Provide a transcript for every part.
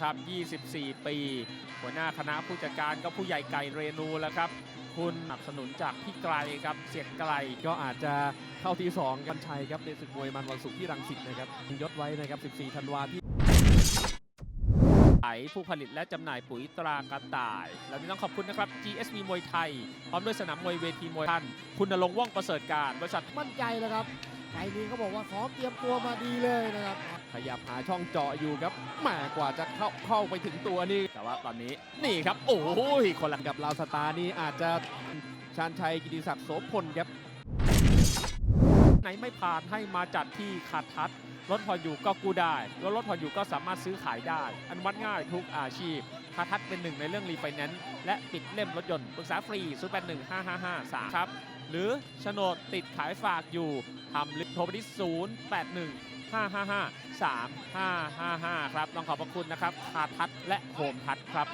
ครับ 24 ปี หัวหน้าคณะผู้จัดการก็ผู้ใหญ่ไก่เรนูแล้วครับ คุณสนับสนุนจากพี่ไกลครับเสียงไกล ก็อาจจะเข้าที่2กันชัยครับในศึกมวยมันวันศุกร์ที่รังสิตนะครับยศไว้นะครับ 14 ธันวาที่ไอผู้ผลิตและจำหน่ายปุ๋ยตรากระต่ายแล้วนี้ต้องขอบคุณนะครับ GSB มวยไทย พร้อมด้วยสนามมวยเวทีมวยท่าน คุณนรงค์ว่องประเสริฐการ บริษัทมั่นใจแล้วครับไก่นี้เขาบอกว่าซ้อมเตรียมตัวมาดีเลยนะครับ ขยับหาช่องเจาะอยู่ครับแหมกว่าจะเข้าเข้าไปถึงตัวนี่แต่ว่าตอนนี้นี่ครับ โอ้ยคนละกับลาวสตาร์นี่อาจจะชานชัยกิติศักดิ์โสพลครับ ไหนไม่ผ่านให้มาจัดที่ขาดทัดรถผ่อนอยู่ก็กู้ได้แล้วรถผ่อนอยู่ก็สามารถซื้อขายได้ อันวัดง่ายทุกอาชีพคาทัดเป็นหนึ่งในเรื่องรีไฟแนนซ์และปิดเล่มรถยนต์ปรึกษาฟรี 0 8 1 5 5 5 3 ครับ หรือโฉนดติดขายฝากอยู่ทำลิโทรไปที่0 8 1 5 5 5 3 5 5 5 ครับต้องขอบพระคุณนะครับคาทัดและโฮมทัดครับ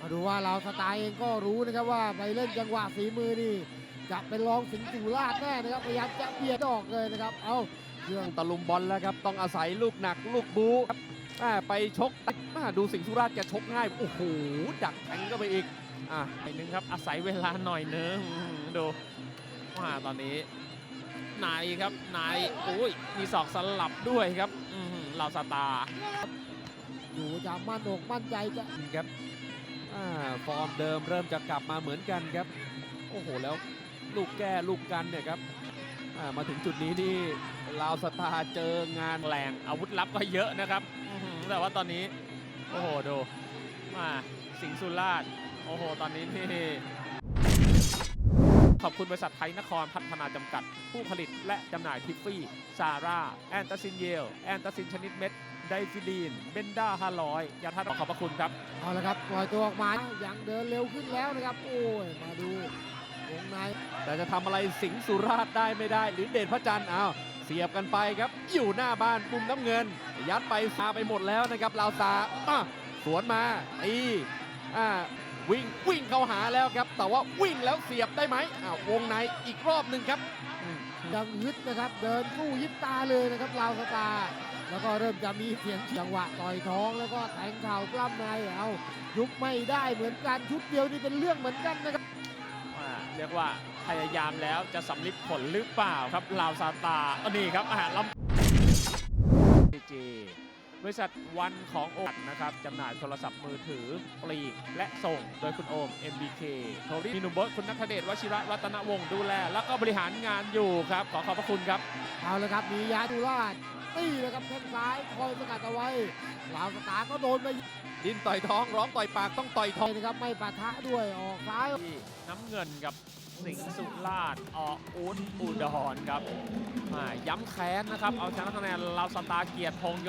มาดูว่าเราสไตล์เองก็รู้นะครับว่าไปเล่นจังหวะฝีมือนี่จะเป็นรองสิงห์สุราษฎร์แน่นะครับพยายามจะเบียดออกเลยนะครับ เอาเครื่องตะลุมบอลแล้วครับต้องอาศัยลูกหนักลูกบูครับแม่ไปชกแม่ดูสิงห์สุราษฎร์แกชกง่ายโอ้โหดักแทงก็ไปอีกอะอีกหนึ่งครับอาศัยเวลาหน่อยนึงอื้อหือดูว่าตอนนี้ นายครับนายโอ้ยมีศอกสลับด้วยครับอื้อหือเหล่าสตาร์อยู่จะมั่นอกมั่นใจจะครับอ่าฟอร์มเดิมเริ่มจะกลับมาเหมือนกันครับ โอ้โหแล้วลูกแก้ลูกกันเนี่ยครับอ่ามาถึงจุดนี้นี่ลาวสตาร์เจองานแรงอาวุธลับก็เยอะนะครับอื้อหือแต่ว่าตอนนี้ โอ้โห ดู มาสิงห์สุราษฎร์โอ้โห ตอนนี้นี่ ขอบคุณบริษัทไทยนครพัฒนาจำกัด ผู้ผลิตและจำหน่ายทิฟฟี่ ซาร่า แอนตาซินเยล แอนตาซินชนิดเม็ด ไดฟิลีน เบนด้า500ยาธาตุขอบพระคุณครับ เอาละครับปล่อยตัวออกมายังเดินเร็วขึ้นแล้วนะครับ โอ้ย มาดูวงในแต่จะทำอะไรสิงห์สุราษฎร์ได้ไม่ได้ หรือเดชพระจันทร์อ้าวเสียบกันไปครับ อยู่หน้าบ้านปุ่มน้ำเงิน ยัดไปซาไปหมดแล้วนะครับลาวตาอะสวนมาตีอ่า วิ่งวิ่งเข้าหาแล้วครับ แต่ว่าวิ่งแล้วเสียบได้ไหมอ้าววงในอีกรอบหนึ่งครับยังฮึดนะครับ เดินสู้ยิบตาเลยนะครับลาวสตาร์แล้วก็เริ่มจะมีเสียงจังหวะต่อยท้อง แล้วก็แทงเข่ากล้ามในเอายุบไม่ได้เหมือนกันชุดเดียวนี่เป็นเรื่องเหมือนกันนะครับอ่าเรียกว่าพยายามแล้วจะสำลิดผลหรือเปล่าครับลาวซาตาอันนี้ครับอาหารลำเจ บริษัทวันของโอมนะครับจำหน่ายโทรศัพท์มือถือปลีก และส่งโดยคุณโอม MBK โทริมีหนุ่มเบิร์ตคุณนัทเดชวชิระรัตนวงศ์ดูแล แล้วก็บริหารงานอยู่ครับ ขอขอบพระคุณครับ เอาละครับมียาตุราชนี่เลยครับแข้งซ้ายคอยสกัดเอาไว้ลาวสตาร์ก็โดนไปดินต่อยท้องร้องต่อยปากต้องต่อยท้องนะครับไม่ปะทะด้วยออกซ้ายที่น้ำเงินกับสิงห์สุราษฎร์ออกอุดอุดรครับอ่าย้ำแค้นนะครับ เอาชนะคะแนนลาวสตาร์เกียรติพงศ์